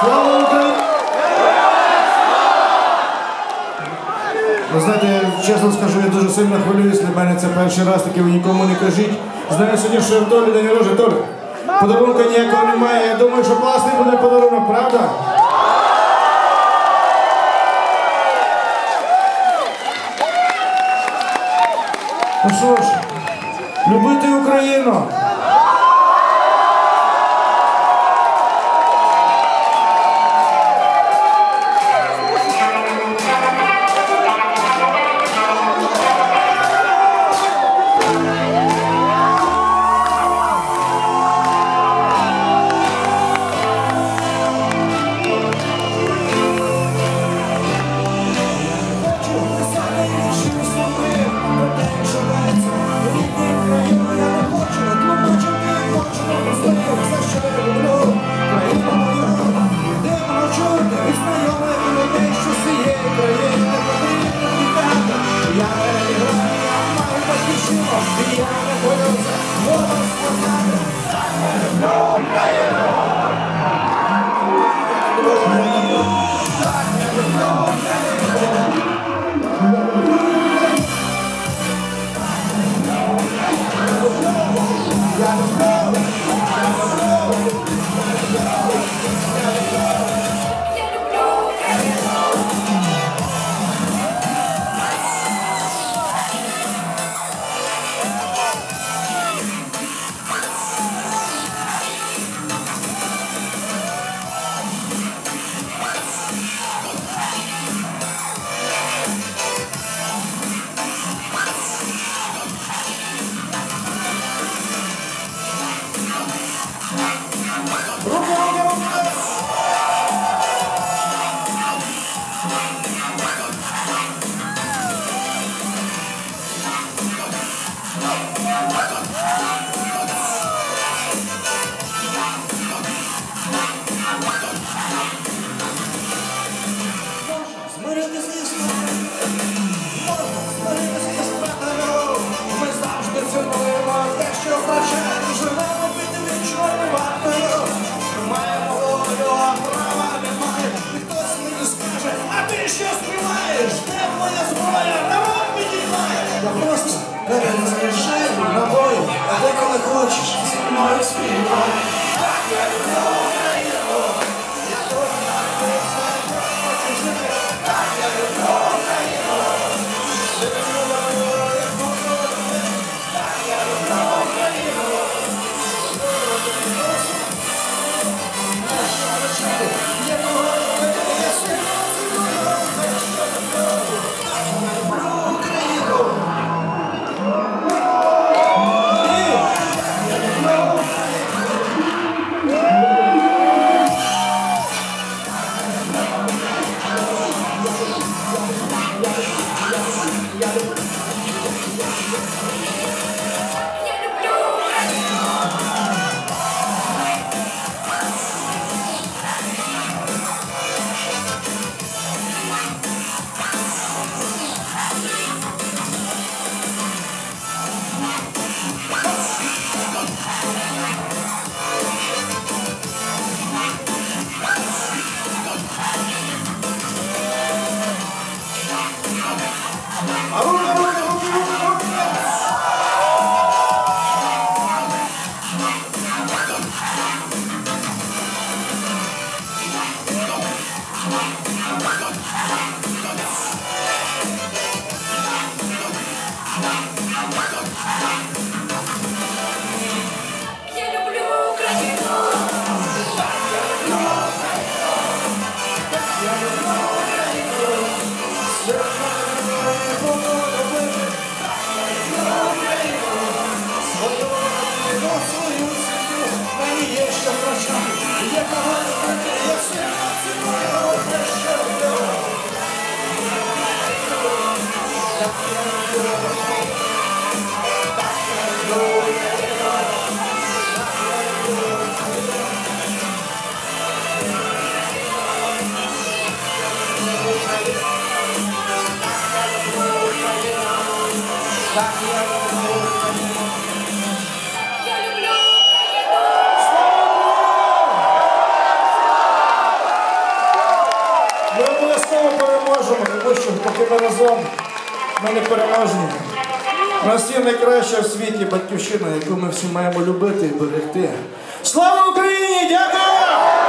Слава Україні! Ви знаєте, чесно скажу, я дуже сильно хвилююсь, для мене це перший раз, таки ви нікому не кажіть. Знаю сьогодні, що в Толі день народження, Толі. Подарунка ніякого немає. Я думаю, що класний буде подарунок, правда? Ну що ж, любити Україну. Todas as my experience. Ми обов'язково переможемо, тому що поки ми разом ми не переможні. У найкраща в світі батьківщина, яку ми всі маємо любити і берегти. Слава Україні! Дякую!